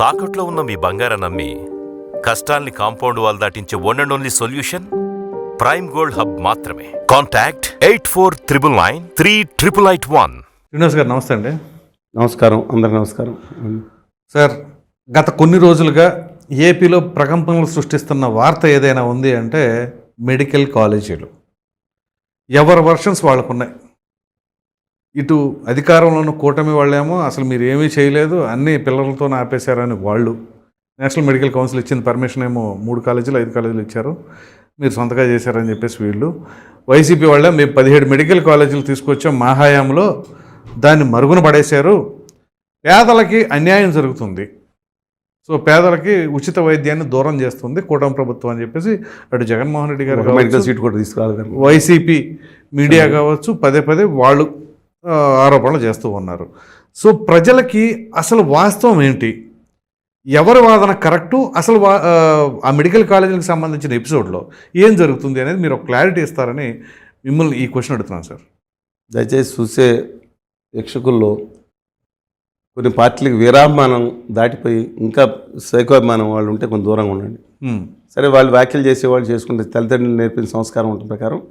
తాకట్లో ఉన్న మీ బంగారం నమ్మి కష్టాల్ని compound wall దాటించే one and only solution prime gold hub మాత్రమే. Contact eight four triple nine three triple eight one Srinivas గారు నమస్తే అండి. నమస్కారం అందరికి నమస్కారం. సార్ గత కొన్ని రోజులుగా ఏపీలో ప్రకంపనలు సృష్టిస్తున్న వార్త ఏదైనా ఉంది అంటే మెడికల్ కాలేజీలు. ఎవరి వర్షన్స్ వాళ్ళకున్నాయి. ఇటు అధికారంలోని కూటమి వాళ్ళేమో అసలు మీరు ఏమీ చేయలేదు అన్ని పిల్లలతో ఆపేశారని వాళ్ళు. నేషనల్ మెడికల్ కౌన్సిల్ ఇచ్చిన పర్మిషన్ ఏమో మూడు కాలేజీలు ఐదు కాలేజీలు ఇచ్చారు. మీరు సొంతగా చేశారని చెప్పేసి వీళ్ళు. వైసీపీ వాళ్ళే మేము పదిహేడు మెడికల్ కాలేజీలు తీసుకొచ్చాం మా హయాంలో దాన్ని మరుగున పడేశారు. పేదలకి అన్యాయం జరుగుతుంది. సో పేదలకి ఉచిత వైద్యాన్ని దూరం చేస్తుంది కూటమి ప్రభుత్వం అని చెప్పేసి అటు జగన్మోహన్ రెడ్డి గారు సీట్ కూడా తీసుకురాగలను వైసీపీ మీడియా కావచ్చు పదే పదే వాళ్ళు ఆరోపణలు చేస్తూ ఉన్నారు. సో ప్రజలకి అసలు వాస్తవం ఏంటి? ఎవరి వాదన కరెక్టు? అసలు వా- ఆ, మెడికల్ కాలేజీలకు సంబంధించిన ఎపిసోడ్లో ఏం జరుగుతుంది అనేది మీరు ఒక క్లారిటీ ఇస్తారని మిమ్మల్ని ఈ క్వశ్చన్ అడుగుతున్నాను సార్. దయచేసి చూసే ప్రేక్షకుల్లో కొన్ని పార్టీలకు వీరాభిమానం దాటిపోయి ఇంకా సైకోభిమానం వాళ్ళు ఉంటే కొంచెం దూరంగా ఉండండి. సరే వాళ్ళు వ్యాఖ్యలు చేసేవాళ్ళు చేసుకుంటే తల్లిదండ్రులు నేర్పిన సంస్కారం ఉంటుంది ప్రకారం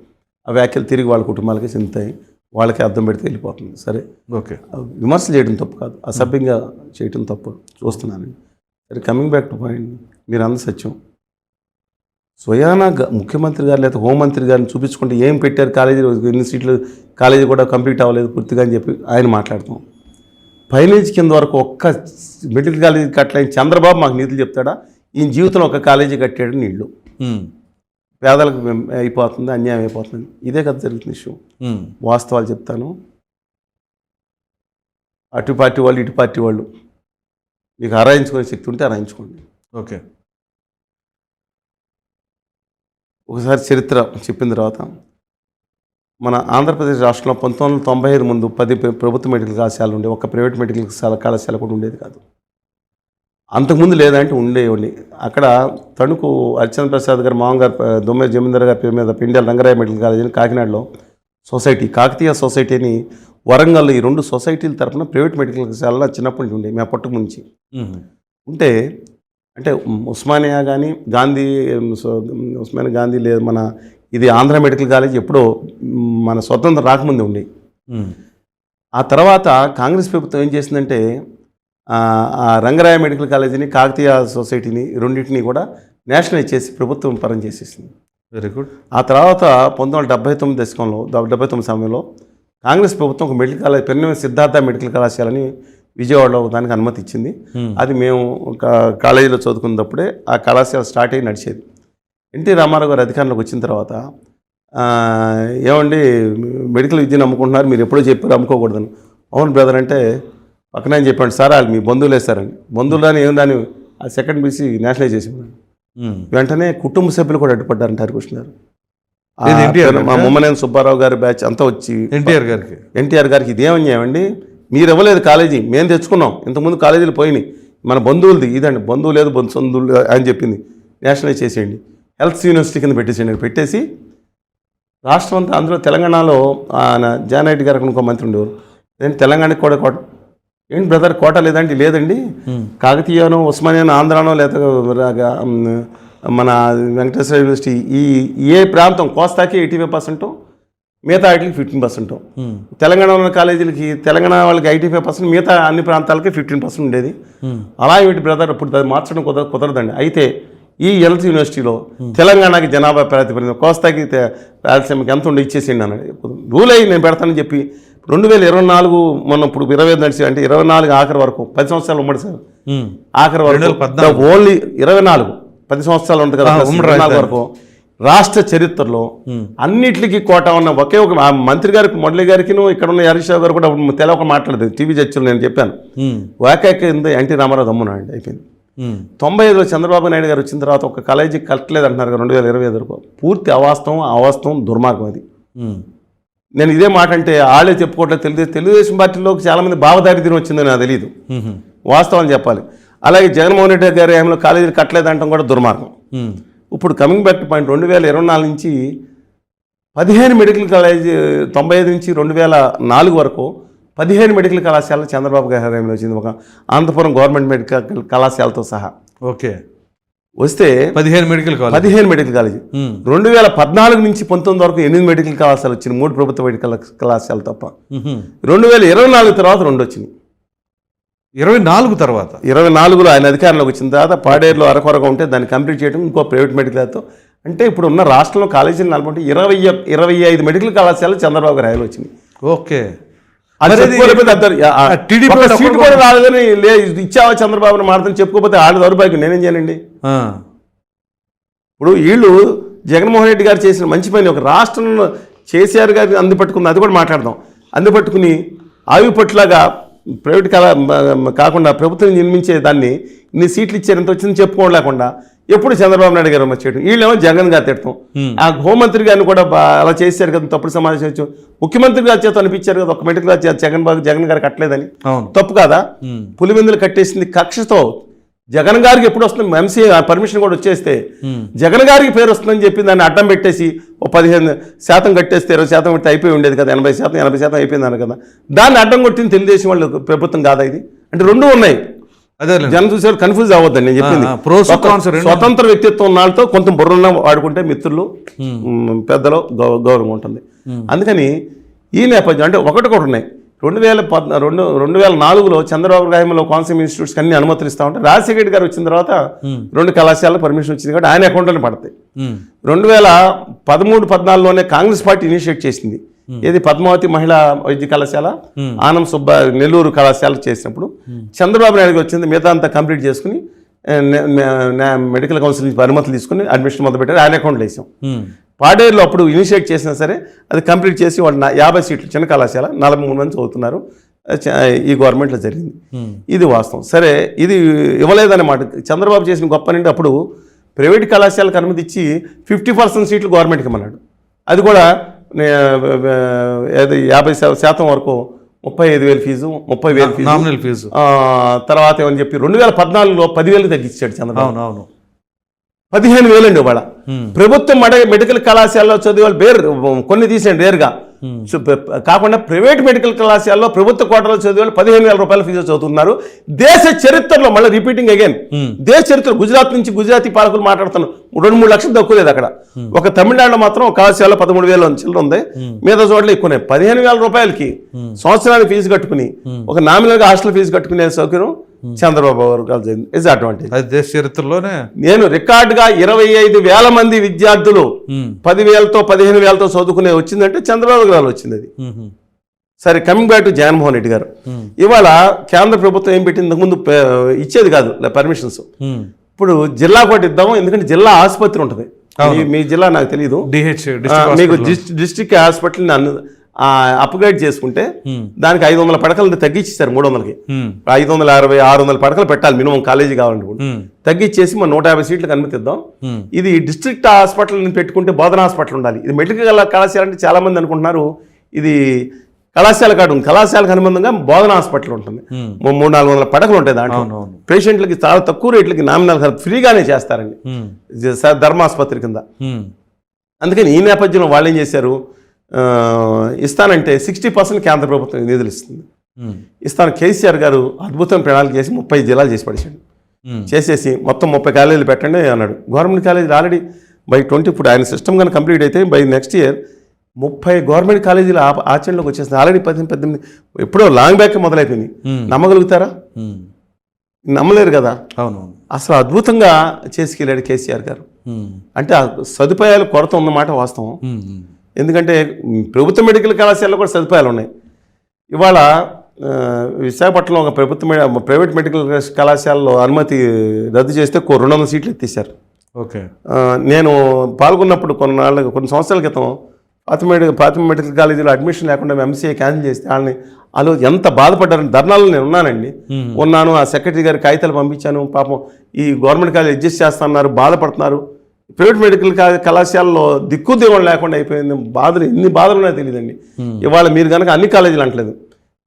ఆ వ్యాఖ్యలు తిరిగి వాళ్ళ కుటుంబాలకి చెందుతాయి. వాళ్ళకి అర్థం పెడితే వెళ్ళిపోతుంది. సరే? ఓకే. విమర్శలు చేయడం తప్పు కాదు. అసభ్యంగా చేయడం తప్పు చూస్తున్నాను. సరే కమింగ్ బ్యాక్ టు పాయింట్ మీరు అంద సత్యం. స్వయాన ముఖ్యమంత్రి గారు లేదా హోంమంత్రి గారిని చూపించుకుంటే ఏం పెట్టారు? కాలేజీ ఎన్ని సీట్లు? కాలేజీ కూడా కంప్లీట్ అవ్వలేదు పూర్తిగా అని చెప్పి ఆయన మాట్లాడతాం పైనుంచి కింద వరకు ఒక్క మెడికల్ కాలేజీ కట్టలేని చంద్రబాబు మాకు నీతులు చెప్తాడా? ఈయన జీవితంలో ఒక కాలేజీ కట్టాడు నీళ్ళు పేదలకు అయిపోతుంది అన్యాయం అయిపోతుంది. ఇదే కదా జరుగుతున్న విషయం వాస్తవాలు చెప్తాను. అటు పార్టీ వాళ్ళు ఇటు పార్టీ వాళ్ళు మీకు అరాయించుకునే శక్తి ఉంటే అరాయించుకోండి ఓకే. ఒకసారి చరిత్ర చెప్పిన తర్వాత మన ఆంధ్రప్రదేశ్ రాష్ట్రంలో పంతొమ్మిది వందల తొంభై ఐదు ముందు పది ప్ర- ప్రభుత్వ మెడికల్ కళాశాలలు ఉండే ఒక ప్రైవేట్ మెడికల్ కళాశాల కూడా ఉండేది కాదు. అంతకుముందు లేదంటే ఉండేవండి అక్కడ తణుకు అర్చన ప్రసాద్ గారు మామగారు దొమ్మె జమీందర్ గారి పేరు మీద పిండాల రంగరాయ మెడికల్ కాలేజ్ అని కాకినాడలో సొసైటీ కాకతీయ సొసైటీని వరంగల్లో ఈ రెండు సొసైటీల తరపున ప్రైవేట్ మెడికల్ కళాశాలలో చిన్నప్పటి నుంచి ఉండే మేము పుట్టక నుంచి. ఉంటే అంటే ఉస్మానియా కానీ గాంధీ ఉస్మానియా గాంధీ లేదు మన ఇది ఆంధ్ర మెడికల్ కాలేజ్ ఎప్పుడో మ్, మన స్వతంత్రం రాకముందే ఉండే. ఆ తర్వాత కాంగ్రెస్ ప్రభుత్వం ఏం చేసిందంటే రంగరాయ మెడికల్ కాలేజీని కాకతీయ సొసైటీని రెండింటిని కూడా నేషనలైజ్ చేసి ప్రభుత్వం పరం చేసేసింది. వెరీ గుడ్ ఆ తర్వాత పంతొమ్మిది వందల డెబ్బై తొమ్మిది దశకంలో డెబ్బై తొమ్మిది సమయంలో కాంగ్రెస్ ప్రభుత్వం ఒక మెడికల్ కాలేజ్ పెన్న సిద్ధార్థ మెడికల్ కళాశాలని విజయవాడలో దానికి అనుమతి ఇచ్చింది. Hmm. అది మేము ఒక కాలేజీలో చదువుకున్నప్పుడే ఆ కళాశాల స్టార్ట్ అయ్యి నడిచేది. ఎన్టీ రామారావు గారు అధికారంలోకి వచ్చిన తర్వాత ఏమండి మెడికల్ విద్యను అమ్ముకుంటున్నారు మీరు ఎప్పుడో చెప్పారు అమ్ముకోకూడదని అవును బ్రదర్ అంటే పక్కన ఆయన చెప్పాడు సార్ వాళ్ళు మీ బంధువులు వేస్తారని బంధువులని ఏం దాన్ని ఆ సెకండ్ బీసీ నేషనలైజ్ చేసేవాడు వెంటనే కుటుంబ సభ్యులు కూడా అడ్డుపడ్డారంట హరికృష్ణ గారు మా? ముమ్మనేని సుబ్బారావు గారి బ్యాచ్ అంతా వచ్చి ఎన్టీఆర్ గారికి? ఎన్టీఆర్ గారికి ఇదేమన్యాయం అండి? మీరు ఇవ్వలేదు కాలేజీ మేము తెచ్చుకున్నాం. ఇంతకుముందు కాలేజీలు పోయినాయి. మన బంధువులది ఇదండి బంధువు లేదు బంధు సొందులు అని చెప్పింది. నేషనలైజ్ చేసేయండి. హెల్త్ యూనివర్సిటీ కింద పెట్టేసేయండి. పెట్టేసి రాష్ట్రం అంతా అందులో తెలంగాణలో ఆయన జానారెడ్డి గారికి ఇంకో మంత్రి ఉండేవారు. తెలంగాణకి కూడా ఏంటి బ్రదర్ కోట లేదండి లేదండి. కాకతీయనో ఉస్మానియానో ఆంధ్రానో లేదా మన వెంకటేశ్వర యూనివర్సిటీ ఈ ఏ ప్రాంతం కోస్తాకి ఎయిటీ ఫైవ్ పర్సెంట్ మిగతా వాటికి ఫిఫ్టీన్ పర్సెంట్. ఉమ్, తెలంగాణ ఉన్న కాలేజీలకి తెలంగాణ వాళ్ళకి ఎయిటీ ఫైవ్ పర్సెంట్ మిగతా అన్ని ప్రాంతాలకి ఫిఫ్టీన్ పర్సెంట్ ఉండేది. అలా ఏమిటి బ్రదర్? ఇప్పుడు అది మార్చడం కుదర కుదరదండి. అయితే ఈ హెల్త్ యూనివర్సిటీలో తెలంగాణకి జనాభా ప్రాతిపదిక కోస్తాకి రాయలసీమకి ఎంత ఉండి ఇచ్చేసేయండి అన్నాడు. రూల్ అయ్యి నేను పెడతానని చెప్పి రెండు వేల ఇరవై నాలుగు మొన్న ఇప్పుడు ఇరవై ఐదు నడిచి అంటే ఇరవై నాలుగు ఆఖరి వరకు పది సంవత్సరాలు ఉమ్మడి సార్. ఆఖరి వరకు. ఓన్లీ ఇరవై నాలుగు పది సంవత్సరాలు ఉంటుంది కదా ఉమ్మడి. వరకు. రాష్ట్ర చరిత్రలో అన్నిటికీ కోట ఉన్న ఒకే ఒక మంత్రి గారికి మురళి గారికి ఇక్కడ ఉన్న హరీష్ రావు గారు కూడా తెలవక మాట్లాడదు టీవీ చర్చలు నేను చెప్పాను. కింద ఎన్టీ రామారావు దమ్మునండి అయిపోయింది. ఉమ్, తొంభై ఐదులో చంద్రబాబు నాయుడు గారు వచ్చిన తర్వాత ఒక కాలేజీ కట్టలేదు అంటున్నారు రెండు వేల ఇరవై ఐదు వరకు. పూర్తి అవాస్తవం అవాస్తవం దుర్మార్గం అది. నేను ఇదే మాట అంటే వాళ్ళే చెప్పుకోవట్లేదు. తెలుగుదేశం తెలుగుదేశం పార్టీలోకి చాలామంది భావదారిద్ర్యం వచ్చిందని నాకు తెలియదు ఉమ్, వాస్తవం చెప్పాలి. అలాగే జగన్మోహన్ రెడ్డి గారి ఏమైనా కాలేజీలు కట్టలేదంటాం కూడా దుర్మార్గం. ఇప్పుడు కమింగ్ బ్యాక్ టు పాయింట్ రెండు వేల ఇరవై నాలుగు నుంచి పదిహేను మెడికల్ కాలేజ్ తొంభై ఐదు నుంచి రెండు వేల నాలుగు వరకు పదిహేను మెడికల్ కళాశాల చంద్రబాబు గారి హయాంలో వచ్చింది. ఒక అనంతపురం గవర్నమెంట్ మెడికల్ కళాశాలతో సహా. ఓకే. వస్తే పదిహేను మెడికల్ కాలేజ్ పదిహేను మెడికల్ కాలేజీ రెండు వేల పద్నాలుగు నుంచి పంతొమ్మిది వరకు ఎనిమిది మెడికల్ కళాశాలలు వచ్చినాయి మూడు ప్రభుత్వ మెడికల్ కళాశాలలు తప్ప. రెండు వేల ఇరవై నాలుగు తర్వాత రెండు వచ్చినాయి. ఇరవై నాలుగు తర్వాత? ఇరవై నాలుగులో ఆయన అధికారంలోకి వచ్చిన తర్వాత పాడేరులో అరకొరగా ఉంటే దాన్ని కంప్లీట్ చేయడం ఇంకో ప్రైవేట్ మెడికల్తో అంటే ఇప్పుడు ఉన్న రాష్ట్రంలో కాలేజీలు నలుగుంటే ఇరవై ఇరవై ఐదు మెడికల్ కళాశాలలు చంద్రబాబు గారి వచ్చినాయి. ఓకే. సీటు కూడా రాలేదని ఇచ్చావా చంద్రబాబు మాట్లాడి చెప్పుకోకపోతే ఆడ దౌర్భాగ్యం నేనేం చేయనండి ఇప్పుడు వీళ్ళు జగన్మోహన్ రెడ్డి గారు చేసిన మంచి పని ఒక రాష్ట్రంలో కేసీఆర్ గారిని అందుపట్టుకుంది అది కూడా మాట్లాడదాం. అందుపట్టుకుని ఆవి పట్లాగా ప్రైవేట్ కాకుండా ప్రభుత్వం నిర్మించే దాన్ని ఇన్ని సీట్లు ఇచ్చారు ఎంత వచ్చింది చెప్పుకోలేకుండా ఎప్పుడు చంద్రబాబు నాయుడు గారు వచ్చేయడం వీళ్ళేమో జగన్ గారు తిడతాం ఆ హోంమంత్రి గారిని కూడా అలా చేశారు కదా తప్పుడు సమావేశం వచ్చి ముఖ్యమంత్రి గారి చేత అనిపించారు కదా ఒక మెడికల్ గారి చేత జగన్ బాబు జగన్ గారు కట్టలేదని. తప్పు కాదా? పులివెందులు కట్టేసింది కక్షతో. జగన్ గారికి ఎప్పుడు వస్తుంది? ఎంసీ పర్మిషన్ కూడా వచ్చేస్తే. జగన్ గారికి పేరు వస్తుందని చెప్పి దాన్ని అడ్డం పెట్టేసి ఓ పదిహేను శాతం కట్టేస్తే ఇరవై శాతం పెట్టి అయిపోయి ఉండేది కదా ఎనభై శాతం ఎనభై శాతం అయిపోయింది అన్న కదా. దాన్ని అడ్డం కొట్టింది తెలుగుదేశం వాళ్ళు ప్రభుత్వం కాదా ఇది? అంటే రెండు ఉన్నాయి. అదే జనం చూసేవారు కన్ఫ్యూజ్ అవ్వద్దండి నేను చెప్పింది. స్వతంత్ర వ్యక్తిత్వం ఉన్న వాళ్ళతో కొంత బుర్రన్న వాడుకుంటే మిత్రులు పెద్దలు గౌ- గౌరవం ఉంటుంది. అందుకని ఈ నేపథ్యం అంటే ఒకటి ఒకటి ఉన్నాయి. రెండు వేల పద్ రెండు రెండు వేల నాలుగులో చంద్రబాబు గాయంలో కోనసీమ ఇన్స్టిట్యూట్స్కి అన్ని అనుమతులు ఇస్తా ఉంటే రాజశేఖర రెడ్డి గారు వచ్చిన తర్వాత రెండు కళాశాలకు పర్మిషన్ వచ్చింది కాబట్టి ఆయన అకౌంట్లోనే పడతాయి. రెండు వేల పదమూడు పద్నాలుగులోనే కాంగ్రెస్ పార్టీ ఇనిషియేట్ చేసింది. ఏది పద్మావతి మహిళా వైద్య కళాశాల? ఆనం సుబ్బ నెల్లూరు కళాశాల చేసినప్పుడు చంద్రబాబు నాయుడు వచ్చింది మిగతా అంతా కంప్లీట్ చేసుకుని మెడికల్ కౌన్సిల్ నుంచి అనుమతులు తీసుకుని అడ్మిషన్ మొదలుపెట్టారు. ఆయన అకౌంట్లో వేసాం. పాడేరులో అప్పుడు ఇనిషియేట్ చేసినా సరే అది కంప్లీట్ చేసి వాళ్ళు యాభై సీట్లు చిన్న కళాశాల నలభై మూడు మంది చదువుతున్నారు. ఈ గవర్నమెంట్లో జరిగింది. ఇది వాస్తవం. సరే ఇది ఇవ్వలేదన్నమాట చంద్రబాబు చేసిన గొప్ప నుండి అప్పుడు ప్రైవేట్ కళాశాలకు అనుమతి ఇచ్చి ఫిఫ్టీ పర్సెంట్ సీట్లు గవర్నమెంట్కి ఇమ్మన్నాడు. అది కూడా ఏది యాభై శాతం వరకు ముప్పై ఐదు వేలు ఫీజు ముప్పై వేలు ఫీజు. Nominal fee. తర్వాత ఏమని చెప్పి రెండు వేల పద్నాలుగులో పదివేలు తగ్గించాడు చంద్రబాబు. అవును అవును. పదిహేను వేలండి ఇవాళ. ప్రభుత్వం మడ మెడికల్ కళాశాలలో చదివే వాళ్ళు వేరు కొన్ని తీసేయండి వేరుగా సో, ప్ర- కాకుండా ప్రైవేట్ మెడికల్ కళాశాలలో ప్రభుత్వ కోటలో చదివే వాళ్ళు పదిహేను వేల రూపాయల ఫీజు చదువుతున్నారు. దేశ చరిత్రలో మళ్ళీ రిపీటింగ్ అగైన్ Hmm. దేశ చరిత్ర గుజరాత్ నుంచి గుజరాతీ పాలకులు మాట్లాడుతున్నారు. రెండు మూడు లక్షలు తక్కువ లేదు అక్కడ ఒక తమిళనాడులో మాత్రం ఒక కళాశాల పదమూడు వేల చిల్లర ఉంది. మిగతా చోట్ల ఎక్కువనే. పదిహేను వేల రూపాయలకి సంవత్సరానికి ఫీజు కట్టుకుని ఒక నామినల్గా హాస్టల్ ఫీజు కట్టుకునే సౌకర్యం చంద్రబాబు గారు ఇస్ అడ్వాంటేజ్ అది దేశ చరిత్రలోనే. నేను రికార్డుగా ఇరవై ఐదు వేల మంది విద్యార్థులు ఉమ్, పదివేలతో పదిహేను వేలతో చదువుకునే వచ్చిందంటే చంద్రబాబు గారు వచ్చింది. అది ఉమ్, సరే coming back to Jaganmohan Reddy గారు. ఇవాళ కేంద్ర ప్రభుత్వం ఏం పెట్టింది? పే- ఇచ్చేది కాదు పర్మిషన్స్. ఇప్పుడు జిల్లా ఒకటి ఇద్దాము ఎందుకంటే జిల్లా ఆసుపత్రి ఉంటుంది. మీ- జిల్లా నాకు తెలియదు డిహెచ్ ఆ, డిస్ట్రిక్ట్ మీకు హాస్పిటల్. అప్గ్రేడ్ చేసుకుంటే దానికి ఐదు వందల పడకలు తగ్గించేశారు మూడు వందలకి. ఐదు వందల అరవై ఆరు వందల పడకలు పెట్టాలి మినిమం కాలేజీ కావాలంటే ఉమ్, తగ్గించేసి మన నూట యాభై సీట్లకు అనుమతిద్దాం. ఇది డిస్ట్రిక్ట్ హాస్పిటల్ని పెట్టుకుంటే బోధన హాస్పిటల్ ఉండాలి. ఇది మెడికల్ కళా- కళాశాల అంటే చాలా మంది అనుకుంటున్నారు. ఇది కళాశాల కాదు ఉంది. కళాశాలకు అనుబంధంగా బోధన హాస్పిటల్ ఉంటుంది. మూడు నాలుగు వందల పడకలు ఉంటాయి దాంట్లో. పేషెంట్లకి చాలా తక్కువ రేట్లకి నామినల్ ఫ్రీగానే చేస్తారండి ధర్మాసుపత్రి కింద. అందుకని ఈ నేపథ్యంలో వాళ్ళు ఏం చేశారు? ఇస్తానంటే సిక్స్టీ పర్సెంట్ కేంద్ర ప్రభుత్వం నిధులు ఇస్తుంది. ఇస్తాను. కేసీఆర్ గారు అద్భుతం ప్రణాళిక చేసి ముప్పై జిల్లాలు చేసి పడేసాడు చేసేసి మొత్తం ముప్పై కాలేజీలు పెట్టండి అన్నాడు. గవర్నమెంట్ కాలేజీలు ఆల్రెడీ బై ట్వంటీ ఇప్పుడు ఆయన సిస్టమ్ కానీ కంప్లీట్ అయితే బై నెక్స్ట్ ఇయర్ ముప్పై గవర్నమెంట్ కాలేజీలు ఆచరణలోకి వచ్చేసింది ఆల్రెడీ పద్దెనిమిది పద్దెనిమిది ఎప్పుడో లాంగ్ బ్యాక్ మొదలైపోయింది నమ్మగలుగుతారా. నమ్మలేరు కదా. అవునవును అసలు అద్భుతంగా చేసుకెళ్ళాడు కేసీఆర్ గారు. అంటే సదుపాయాలు కొరత ఉన్నమాట వాస్తవం. ఎందుకంటే ప్రభుత్వ మెడికల్ కళాశాలలో కూడా సదుపాయాలు ఉన్నాయి. ఇవాళ విశాఖపట్నంలో ఒక ప్రభుత్వ ప్రైవేట్ మెడికల్ కళాశాలలో అనుమతి రద్దు చేస్తే రెండు వందల సీట్లు ఎత్తేసారు ఓకే. నేను పాల్గొన్నప్పుడు కొన్నాళ్ళ కొన్ని సంవత్సరాల క్రితం మెడి పాత మెడికల్ కాలేజీలో అడ్మిషన్ లేకుండా ఎంసీఏ క్యాన్సిల్ చేస్తే వాళ్ళని వాళ్ళు ఎంత బాధపడ్డారని ధర్నాలు నేను ఉన్నానండి. ఉన్నాను ఆ సెక్రటరీ గారి కాగితాలు పంపించాను. పాపం ఈ గవర్నమెంట్ కాలేజ్ అడ్జస్ట్ చేస్తున్నారు బాధపడుతున్నారు. ప్రైవేట్ మెడికల్ కళాశాలలో దిక్కు దిగువం లేకుండా అయిపోయింది. బాధలు ఎన్ని బాధలు ఉన్నాయో తెలియదండి. Hmm. ఇవాళ మీరు కనుక అన్ని కాలేజీలు అంటలేదు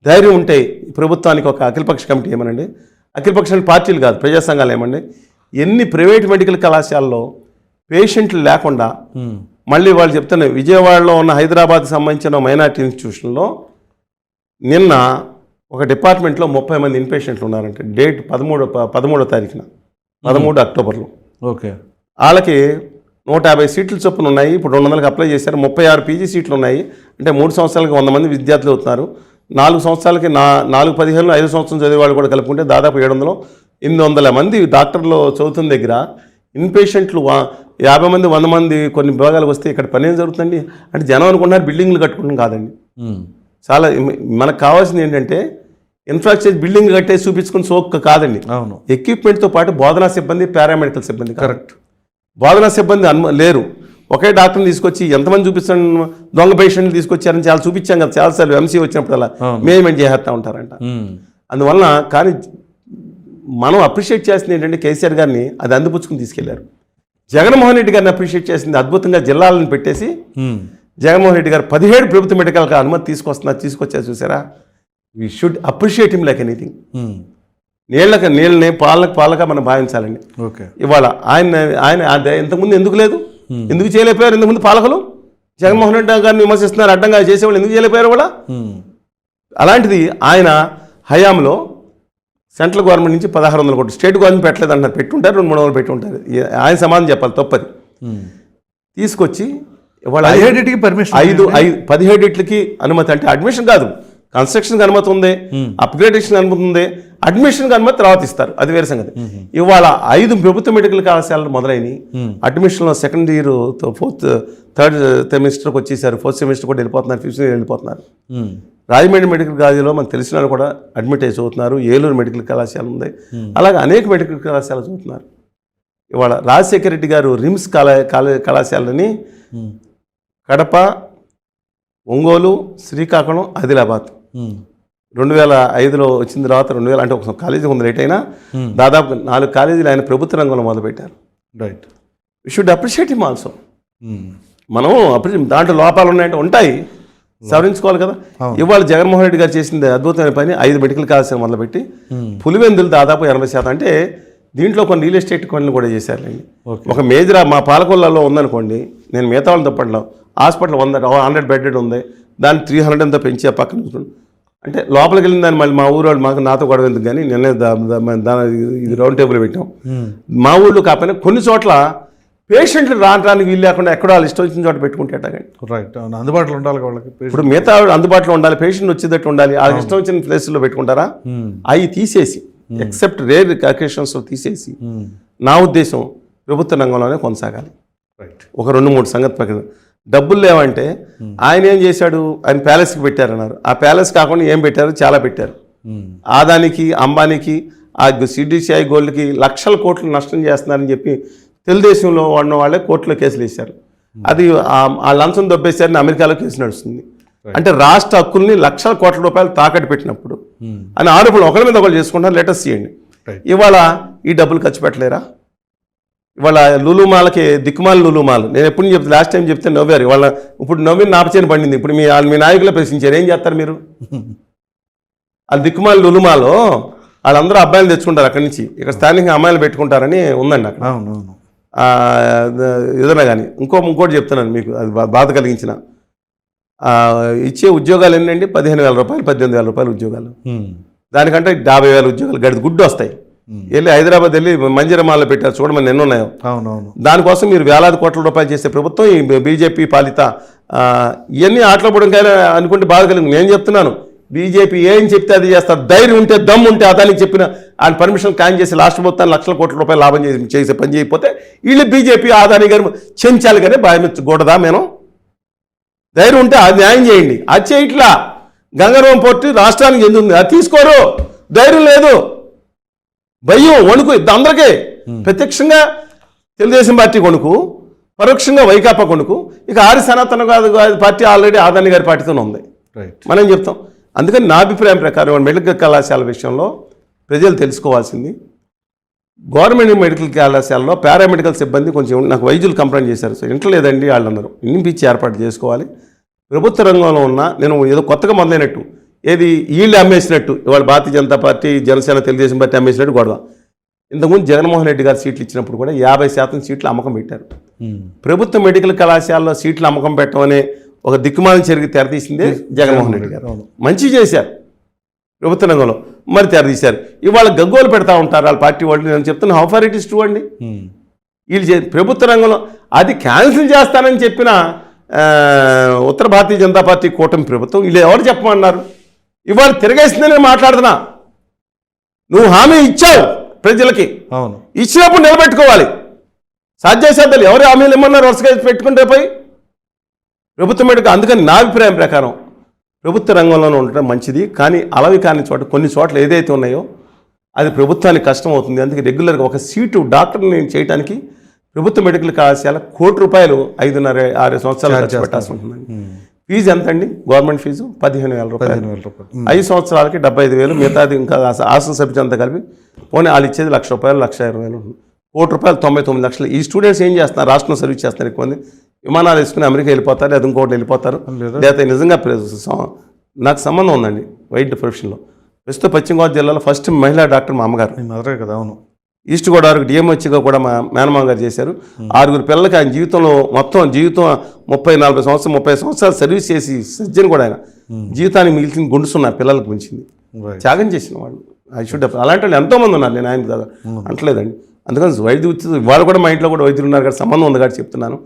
ధైర్యం ఉంటే ప్రభుత్వానికి ఒక అఖిలపక్ష కమిటీ ఏమనండి? అఖిలపక్ష పార్టీలు కాదు ప్రజా సంఘాలు ఏమండి? ఎన్ని ప్రైవేట్ మెడికల్ కళాశాలలో పేషెంట్లు లేకుండా ఉమ్, మళ్ళీ వాళ్ళు చెప్తున్నారు విజయవాడలో ఉన్న హైదరాబాద్కి సంబంధించిన మైనార్టీ ఇన్స్టిట్యూషన్లో నిన్న ఒక డిపార్ట్మెంట్లో ముప్పై మంది ఇన్పేషెంట్లు ఉన్నారంటే. డేట్ పదమూడు పదమూడో తారీఖున. పదమూడు అక్టోబర్లో. ఓకే. వాళ్ళకి నూట యాభై సీట్లు చొప్పున ఉన్నాయి. ఇప్పుడు రెండు వందలకి అప్లై చేశారు. ముప్పై ఆరు పీజీ సీట్లు ఉన్నాయి. అంటే మూడు సంవత్సరాలకి వంద మంది విద్యార్థులు అవుతున్నారు. నాలుగు సంవత్సరాలకి నా నాలుగు పదిహేను ఐదు సంవత్సరం చదివే వాళ్ళు కూడా కలుపుకుంటే దాదాపు ఏడు వందలు ఎనిమిది వందల మంది డాక్టర్లు చదువుతున్న దగ్గర ఇన్పేషెంట్లు యాభై మంది వంద మంది కొన్ని విభాగాలకు వస్తే ఇక్కడ పని ఏం జరుగుతుందండి? అంటే జనం అనుకుంటున్నారు బిల్డింగ్లు కట్టుకుంటాం కాదండి. చాలా మనకు కావాల్సింది ఏంటంటే ఇన్ఫ్రాస్ట్రక్చర్ బిల్డింగ్ కట్టేసి చూపించుకుని సోక్ కాదండి. అవును. ఎక్విప్మెంట్తో పాటు బోధనా సిబ్బంది పారామెడికల్ సిబ్బంది. కరెక్ట్ బోధనా సిబ్బంది అన్మ లేరు ఒకే డాక్టర్ని తీసుకొచ్చి ఎంతమంది చూపిస్తాను దొంగ పేషెంట్లు తీసుకొచ్చారని చాలా చూపించాం కదా చాలాసార్లు ఎంసీ వచ్చినప్పుడల్లా. మేమేం చేస్తూ ఉంటారంట. అందువలన కానీ మనం అప్రిషియేట్ చేసింది ఏంటంటే కేసీఆర్ గారిని అది అందిపుచ్చుకుని తీసుకెళ్ళారు జగన్మోహన్ రెడ్డి గారిని అప్రిషియేట్ చేసింది అద్భుతంగా జిల్లాలను పెట్టేసి. జగన్మోహన్ రెడ్డి గారు పదిహేడు ప్రభుత్వ మెడికల్కి అనుమతి తీసుకొస్తున్నారు తీసుకొచ్చారు చూసారా we should appreciate him like anything. నీళ్ళకి నీళ్ళని పాలకు పాలక మనం భావించాలండి. ఓకే. ఇవాళ ఆయన ఆయన ఇంతకుముందు ఎందుకు లేదు? ఎందుకు చేయలేకపోయారు ఇంతకుముందు పాలకులు? జగన్మోహన్ రెడ్డి గారిని విమర్శిస్తున్నారు అడ్డంగా చేసేవాళ్ళు ఎందుకు చేయలేకపోయారు కూడా. అలాంటిది ఆయన హయాంలో సెంట్రల్ గవర్నమెంట్ నుంచి పదహారు వందల కోట్లు స్టేట్ గవర్నమెంట్ పెట్టలేదు అంటారు పెట్టుంటారు రెండు మూడు వందలు పెట్టుంటారు. ఆయన సమాధానం చెప్పాలి తప్పది. తీసుకొచ్చి ఇవాళ పదిహేడింటికి పర్మిషన్ ఐదు ఐదు పదిహేడిట్లకి అనుమతి అంటే అడ్మిషన్ కాదు. కన్స్ట్రక్షన్కి అనుమతి ఉంది అప్గ్రేడేషన్ అనుమతి ఉంది అడ్మిషన్కి అనుమతి తర్వాత ఇస్తారు. అది వేరే సంగతి. ఇవాళ ఐదు ప్రభుత్వ మెడికల్ కళాశాలలు మొదలైనవి. అడ్మిషన్లో సెకండ్ ఇయర్ ఫోర్త్ థర్డ్ సెమిస్టర్కి వచ్చేసారు. ఫోర్త్ సెమిస్టర్ కూడా వెళ్ళిపోతున్నారు ఫిఫ్త్ ఇయర్ వెళ్ళిపోతున్నారు. రాజమండ్రి మెడికల్ కాలేజీలో మనకు తెలిసిన వాళ్ళు కూడా అడ్మిట్ అయ్యి చదువుతున్నారు. ఏలూరు మెడికల్ కళాశాల ఉంది. అలాగే అనేక మెడికల్ కళాశాలలు చదువుతున్నారు. ఇవాళ రాజశేఖర రెడ్డి గారు రిమ్స్ కళా కళా కళాశాలని. కడప ఒంగోలు శ్రీకాకుళం ఆదిలాబాద్. రెండు వేల ఐదులో వచ్చిన తర్వాత రెండు వేల అంటే ఒక కాలేజీ కొంత లేట్ అయినా. దాదాపు నాలుగు కాలేజీలు ఆయన ప్రభుత్వ రంగంలో మొదలుపెట్టారు. Right we should appreciate him also. మనం అప్రిషియేట్ దాంట్లో లోపాలు ఉన్నాయంటే ఉంటాయి. సవరించుకోవాలి కదా. ఇవాళ జగన్మోహన్ రెడ్డి గారు చేసింది అద్భుతమైన పని. ఐదు మెడికల్ కాలేజీలు మొదలుపెట్టి. పులివెందులు దాదాపు ఎనభై శాతం. అంటే దీంట్లో కొన్ని రియల్ ఎస్టేట్ కొన్ని కూడా చేశారులేండి ఓకే. ఒక మేజర్ మా పాలకొల్లలో ఉందనుకోండి నేను మిగతా వాళ్ళని తప్పట్లో హాస్పిటల్ వంద హండ్రెడ్ బెడెడ్ ఉంది. దాన్ని త్రీ హండ్రెడ్ అంతా పెంచి ఆ పక్కన. అంటే లోపలికి వెళ్ళిన దాన్ని మళ్ళీ మా ఊరు వాళ్ళు మాకు నాతో గొడవ ఎందుకు కానీ నిన్నే దా- దా- మన దా- ఇది రౌండ్ టేబుల్ పెట్టాం. మా ఊళ్ళో కాకపోయినా కొన్ని చోట్ల పేషెంట్లు రావడానికి వీలు లేకుండా ఎక్కడో వాళ్ళు ఇష్టం వచ్చిన చోట పెట్టుకుంటే కానీ రైట్ అందుబాటులో ఉండాలి వాళ్ళకి ఇప్పుడు మిగతా అందుబాటులో ఉండాలి పేషెంట్ వచ్చేటట్టు ఉండాలి. వాళ్ళకి ఇష్టం వచ్చిన ప్లేస్లో పెట్టుకుంటారా. అవి తీసేసి ఎక్సెప్ట్ రేర్ అకేషన్స్లో తీసేసి. నా ఉద్దేశం ప్రభుత్వ రంగంలోనే కొనసాగాలి. రైట్ ఒక రెండు మూడు సంగతి ప్రకారం డబ్బులు లేవంటే ఆయన ఏం చేశాడు? ఆయన ప్యాలెస్కి పెట్టారన్నారు. ఆ ప్యాలెస్ కాకుండా ఏం పెట్టారు? చాలా పెట్టారు. ఆదానికి అంబానీకి ఆ సిడిసిఐ గోల్డ్కి లక్షల కోట్లు నష్టం చేస్తున్నారని చెప్పి తెలుగుదేశంలో ఉన్న వాళ్ళే కోర్టులో కేసులు వేశారు. అది ఆ- లంచం దొబ్బేశారని అమెరికాలో కేసు నడుస్తుంది. అంటే రాష్ట్ర హక్కుల్ని లక్షల కోట్ల రూపాయలు తాకట్టు పెట్టినప్పుడు. అని ఆరోపణలు ఒకరి మీద ఒకరు చేసుకుంటారు. లెటర్స్ చేయండి. ఇవాళ ఈ డబ్బులు ఖర్చు పెట్టలేరా? ఇవాళ లులుమాలకి దిక్కుమాల లులుమాలు. నేను ఎప్పుడు చెప్తే లాస్ట్ టైం చెప్తే నవ్వారు. ఇవాళ ఇప్పుడు నవ్వి నాపచేని పండింది. ఇప్పుడు మీ మీ నాయకులు ప్రశ్నించారు. ఏం చేస్తారు మీరు? ఆ దిక్కుమాల లులుమాలో వాళ్ళందరూ అబ్బాయిలు తెచ్చుకుంటారు అక్కడి నుంచి. ఇక్కడ స్థానికంగా అమ్మాయిలు పెట్టుకుంటారని ఉందండి అక్కడ. ఏదైనా కానీ ఇంకో ఇంకోటి చెప్తున్నాను మీకు అది బాధ కలిగించిన. ఇచ్చే ఉద్యోగాలు ఎన్నండి? పదిహేను వేల రూపాయలు పద్దెనిమిది వేల రూపాయలు ఉద్యోగాలు. దానికంటే యాభై వేల ఉద్యోగాలు గడి గుడ్డు వస్తాయి. వెళ్ళి హైదరాబాద్ వెళ్ళి మంజిరమాల్లో పెట్టారు. చూడమని ఎన్ని ఉన్నాయో అవును అవును దానికోసం మీరు వేలాది కోట్ల రూపాయలు చేసే ప్రభుత్వం ఈ బీజేపీ పాలిత ఇవన్నీ ఆటలో పడడం కానీ అనుకుంటే బాధ కలిగింది. నేను చెప్తున్నాను బీజేపీ ఏం చెప్తే అది చేస్తారు ధైర్యం ఉంటే దమ్ము ఉంటే అదానికి చెప్పిన ఆయన పర్మిషన్ క్యాన్ చేసి లాస్ట్ మొత్తాన్ని లక్షల కోట్ల రూపాయలు లాభం చేసి చేసే పని చేయకపోతే వీళ్ళు బీజేపీ ఆదాని గారు చెంచాలి కానీ భయమించకూడదా మేము ధైర్యం ఉంటే అది న్యాయం చేయండి. అది చేయట్లా. గంగవరం పోర్టు రాష్ట్రానికి చెందుతుంది అది తీసుకోరు. ధైర్యం లేదు. భయం వణుకు అందరికీ ప్రత్యక్షంగా తెలుగుదేశం పార్టీ కొనుకు పరోక్షంగా వైకాపా కొనుకు ఇక ఆరి సనాతన పార్టీ ఆల్రెడీ ఆదాని గారి పార్టీతోనే ఉంది. రైట్. మనం చెప్తాం. అందుకని నా అభిప్రాయం ప్రకారం మెడికల్ కళాశాల విషయంలో ప్రజలు తెలుసుకోవాల్సింది. గవర్నమెంట్ మెడికల్ కళాశాలలో పారామెడికల్ సిబ్బంది కొంచెం నాకు వైద్యులు కంప్లైంట్ చేశారు. సో ఇంట్లో లేదండి వాళ్ళు అన్నారు ఇన్నిపించి ఏర్పాటు చేసుకోవాలి. ప్రభుత్వ రంగంలో ఉన్న నేను ఏదో కొత్తగా మొదలైనట్టు ఏది వీళ్ళు అమ్మేసినట్టు. ఇవాళ భారతీయ జనతా పార్టీ జనసేన తెలుగుదేశం పార్టీ అమ్మేసినట్టు గొడవ. ఇంతకుముందు జగన్మోహన్ రెడ్డి గారు సీట్లు ఇచ్చినప్పుడు కూడా యాభై శాతం సీట్లు అమ్మకం పెట్టారు. ప్రభుత్వ మెడికల్ కళాశాలలో సీట్లు అమ్మకం పెట్టడం అనే ఒక దిక్కుమాలిన చర్యకి తెరతీసిందే జగన్మోహన్ రెడ్డి గారు. మంచి చేశారు. ప్రభుత్వ రంగంలో మరి తెరతీశారు ఇవాళ గగ్గోలు పెడతా ఉంటారు వాళ్ళ పార్టీ వాళ్ళు. నేను చెప్తున్నా how far it is true అండి? ఉమ్. వీళ్ళు చే- ప్రభుత్వ రంగంలో అది క్యాన్సిల్ చేస్తానని చెప్పిన ఉత్తర భారతీయ జనతా పార్టీ కూటమి ప్రభుత్వం వీళ్ళు ఎవరు చెప్పమన్నారు? ఇవాళ తిరగేసిందని మాట్లాడుతున్నా. నువ్వు హామీ ఇచ్చావు ప్రజలకి. అవును. ఇచ్చినప్పుడు నిలబెట్టుకోవాలి. సాధ్యసాధ్యాలు ఎవరు హామీలు ఇమ్మన్నారు? వరుసగా పెట్టుకుంటే పోయి. ప్రభుత్వం మీదకి అందుకని నా అభిప్రాయం ప్రకారం ప్రభుత్వ రంగంలోనే ఉండటం మంచిది. కానీ అలవి కాని చోట కొన్ని చోట్ల ఏదైతే ఉన్నాయో అది ప్రభుత్వానికి కష్టం అవుతుంది. అందుకే రెగ్యులర్గా ఒక సీటు డాక్టర్ని చేయడానికి ప్రభుత్వ మెడికల్ కళాశాల కోటి రూపాయలు ఐదున్నర ఆరు సంవత్సరాలు ఖర్చు పెట్టాల్సి. ఉంటుందండి. ఫీజు ఎంత అండి గవర్నమెంట్ ఫీజు పదిహేను వేల రూపాయలు. వేల రూపాయలు. ఐదు సంవత్సరాలకి డెబ్బై ఐదు వేలు మిగతాది ఇంకా హాస్టల్ సబ్జెక్ట్ అంతా కలిపి పోనీ వాళ్ళు ఇచ్చేది లక్ష రూపాయలు లక్ష ఇరవై వేలు కోటి రూపాయలు తొంభై తొమ్మిది లక్షలు. ఈ స్టూడెంట్స్ ఏం చేస్తున్నారు? రాష్ట్రం సర్వీస్ చేస్తున్నారు ఎక్కువ మంది. విమానాలు వేసుకుని అమెరికా వెళ్ళిపోతారు లేదా ఇంకోటి వెళ్ళిపోతారు. లేదా? నిజంగా నాకు సంబంధం ఉందండి వైద్య ప్రొఫెషన్లో. ప్రస్తుతం పశ్చిమ గోదావరి జిల్లాలో ఫస్ట్ మహిళా డాక్టర్ మా అమ్మగారు. మదరే కదా అవును. ఈస్ట్ గోదావరికి డిఎంహెచ్గా కూడా మా మేనమామ గారు చేశారు. ఆరుగురు పిల్లలకి ఆయన జీవితంలో మొత్తం జీవితం ముప్పై నలభై సంవత్సరం ముప్పై సంవత్సరాలు సర్వీస్ చేసి సజ్జన్ కూడా ఆయన జీవితానికి మిగిలిన గుండుసున్న పిల్లలకు మించింది. త్యాగం చేసిన వాళ్ళు. ఐ షుడ్ అలాంటి వాళ్ళు ఎంతోమంది ఉన్నారు. నేను ఆయన కదా అంటలేదండి. అందుకని వైద్య ఉచిత వాళ్ళు కూడా మా ఇంట్లో కూడా వైద్యులు ఉన్నారు కాబట్టి సంబంధం ఉంది కాబట్టి చెప్తున్నాను.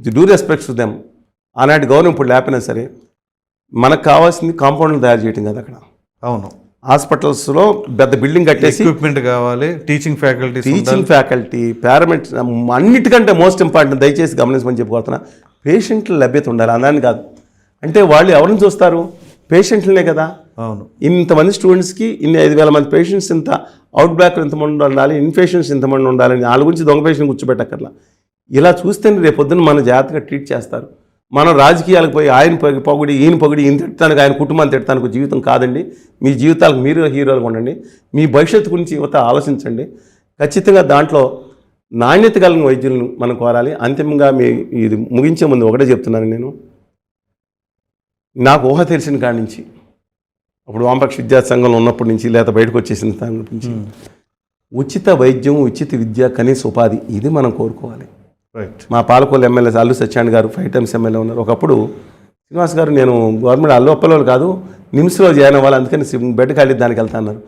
ఇది డూ రెస్పెక్ట్స్ దెమ్ ఆనాటి గౌరవం ఇప్పుడు లేకపోయినా సరే మనకు కావాల్సింది కాంపౌండ్లు తయారు చేయటం కదా అక్కడ. అవును. హాస్పిటల్స్లో పెద్ద బిల్డింగ్ కట్టేసి ఎక్విప్మెంట్ కావాలి టీచింగ్ ఫ్యాకల్టీస్ టీచింగ్ ఫ్యాకల్టీ పారామెట్ అన్నిటికంటే మోస్ట్ ఇంపార్టెంట్ దయచేసి గమనించమని చెప్పుకోతున్నా పేషెంట్ల లభ్యత ఉండాలి. అదని కాదు. అంటే వాళ్ళు ఎవరిని చూస్తారు? పేషెంట్లనే కదా. అవును. ఇంతమంది స్టూడెంట్స్కి ఇన్ని ఐదు వేల మంది పేషెంట్స్ ఇంత అవుట్ బ్లాక్ ఇంతమంది ఉండాలి ఇన్ఫెక్షన్స్ ఇంతమంది ఉండాలి వాళ్ళ గురించి దొంగ పేషెంట్ కూర్చోబెట్టక్కర్లా. ఇలా చూస్తేనే రేపు పొద్దున్న మన జాగ్రత్తగా ట్రీట్ చేస్తారు. మనం రాజకీయాలకు పోయి ఆయన పొగి- పొగిడి ఈయన పొగిడి ఈయన తిట్టడానికి ఆయన కుటుంబాన్ని తిట్టడానికి జీవితం కాదండి. మీ జీవితాలకు మీరు హీరోలుగా ఉండండి. మీ భవిష్యత్తు గురించి యువత ఆలోచించండి. ఖచ్చితంగా దాంట్లో నాణ్యత కలిగిన వైద్యులను మనం కోరాలి. అంతిమంగా మీ ఇది ముగించే ముందు ఒకటే చెప్తున్నాను నేను. నాకు ఊహ తెలిసిన కాడి నుంచి అప్పుడు వామపక్ష విద్యా సంఘంలో ఉన్నప్పటి నుంచి లేదా బయటకు వచ్చేసిన దాని నుంచి ఉచిత వైద్యం ఉచిత విద్య కనీస ఉపాధి ఇది మనం కోరుకోవాలి. మా పాలకోలు ఎమ్మెల్యే అల్లు సత్యాన్ని గారు ఫైవ్ టైమ్స్ ఎమ్మెల్యే ఉన్నారు. ఒకప్పుడు శ్రీనివాస్ గారు నేను గవర్నమెంట్ అల్లోపల్లో కాదు నిమ్స్లో జాయిన్ అవ్వాలి అందుకని బెడ్ ఖాళీ దానికి వెళ్తా అన్నారు.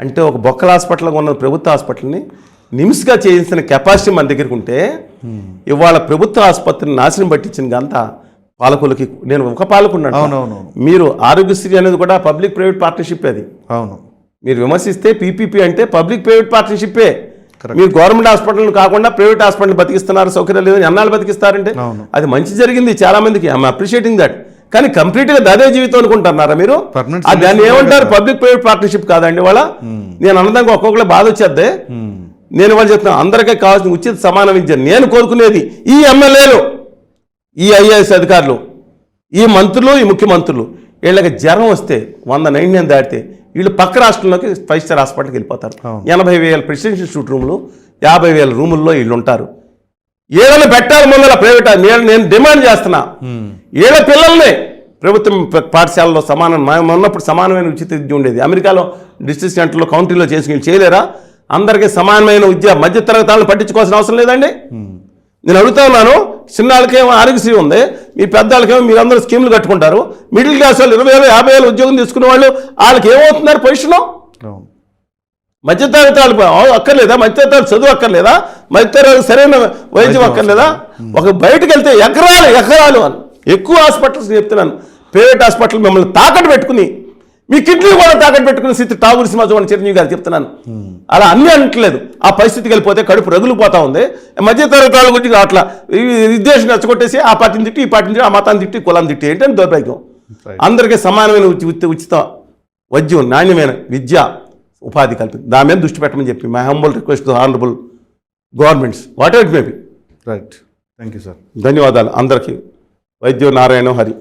అంటే ఒక బొక్కల హాస్పిటల్గా ఉన్న ప్రభుత్వ హాస్పిటల్ని నిమ్స్గా చేయించిన కెపాసిటీ మన దగ్గరికి ఉంటే ఇవాళ ప్రభుత్వ ఆసుపత్రిని నాశనం పట్టించిన గంత పాలకులకి నేను ఒక పాలకున్నాను అవునవును మీరు ఆరోగ్యశ్రీ అనేది కూడా పబ్లిక్ ప్రైవేట్ పార్ట్నర్షిప్ అది. అవును. మీరు విమర్శిస్తే పీపీపీ అంటే పబ్లిక్ ప్రైవేట్ పార్ట్నర్షిప్పే. మీరు గవర్నమెంట్ హాస్పిటల్ కాకుండా ప్రైవేట్ హాస్పిటల్ బతికిస్తున్నారు సౌకర్యాలు లేదని ఎన్నాళ్ళు బతికిస్తారంటే. అది మంచి జరిగింది చాలా మందికి. ఐఎమ్ అప్రిషియేటింగ్ దట్ కానీ కంప్లీట్గా అదే జీవితం అనుకుంటున్నారా మీరు? దాన్ని ఏమంటారు? పబ్లిక్ ప్రైవేట్ పార్ట్నర్షిప్ కాదండి వాళ్ళ నేను అన్నదానికి ఒక్కొక్కరు బాధ వచ్చేద్దే. ఉమ్. నేను వాళ్ళు చెప్తున్నాను అందరికీ కావాల్సిన ఉచిత సమాన విద్య. నేను కోరుకునేది ఈ ఎమ్మెల్యేలు ఈ ఐఏఎస్ అధికారులు ఈ మంత్రులు ఈ ముఖ్యమంత్రులు. వీళ్ళకి జ్వరం వస్తే వంద నైన్ దాటితే వీళ్ళు పక్క రాష్ట్రంలోకి ఫైవ్ స్టార్ హాస్పిటల్కి వెళ్ళిపోతారు. ఎనభై వేల ప్రెసిడెన్షియల్ షూట్ రూమ్లు యాభై వేల రూముల్లో వీళ్ళు ఉంటారు ఏదైనా పెట్టాలి ముందర ప్రైవేట్ నేను నేను డిమాండ్ చేస్తున్నా. ఏళ్ళ పిల్లల్ని ప్రభుత్వం పాఠశాలలో సమానం మనం ఉన్నప్పుడు సమానమైన ఉచిత విద్య ఉండేది అమెరికాలో డిస్ట్రిక్ట్ సెంటర్లో కౌంటీలో చేసి వీళ్ళు చేయలేరా అందరికీ సమానమైన విద్య మధ్యతరగతి వాళ్ళని పట్టించుకోవాల్సిన అవసరం లేదండి. నేను అడుగుతా ఉన్నాను చిన్నాళ్ళకేమో ఆరోగ్యశ్రీ ఉంది మీ పెద్దవాళ్ళకేమో మీరందరూ స్కీములు కట్టుకుంటారు మిడిల్ క్లాస్ వాళ్ళు ఇరవై వేలు యాభై వేలు ఉద్యోగం తీసుకునే వాళ్ళు వాళ్ళకి ఏమవుతున్నారు పొజిషన్? మధ్యతరగతి వాళ్ళు అక్కర్లేదా? మధ్యతరగతి చదువు అక్కర్లేదా? మధ్యతరగతి సరైన వైద్యం అక్కర్లేదా? ఒక బయటకు వెళ్తే ఎకరాలు ఎకరాలు అని. ఎక్కువ హాస్పిటల్స్ చెప్తున్నాను. ప్రైవేట్ హాస్పిటల్ మిమ్మల్ని తాకట్టు పెట్టుకుని మీ కిడ్నీ కూడా తాకట్టు పెట్టుకుని స్థితి టాగూర్ సినిమా చూడండి చిరంజీవి గారు చెప్తున్నాను. అలా అన్నీ అనట్లేదు. ఆ పరిస్థితికి వెళ్ళిపోతే కడుపు రగులుపోతా ఉంది. మధ్యతరగతి వాళ్ళ గురించి అట్లా విద్వేషం రెచ్చగొట్టేసి ఆ పార్టీని తిట్టి ఈ పార్టీని తిట్టి ఆ మతాన్ని తిట్టి కులాన్ని తిట్టి ఏంటంటే దౌర్భాగ్యం. అందరికీ సమానమైన ఉచి- ఉచిత వైద్యం నాణ్యమైన విద్య ఉపాధి కల్పి దాని మీద దృష్టి పెట్టమని చెప్పి my humble request honourable governments whatever it may be right thank you sir ధన్యవాదాలు అందరికీ. వైద్యం నారాయణ హరి.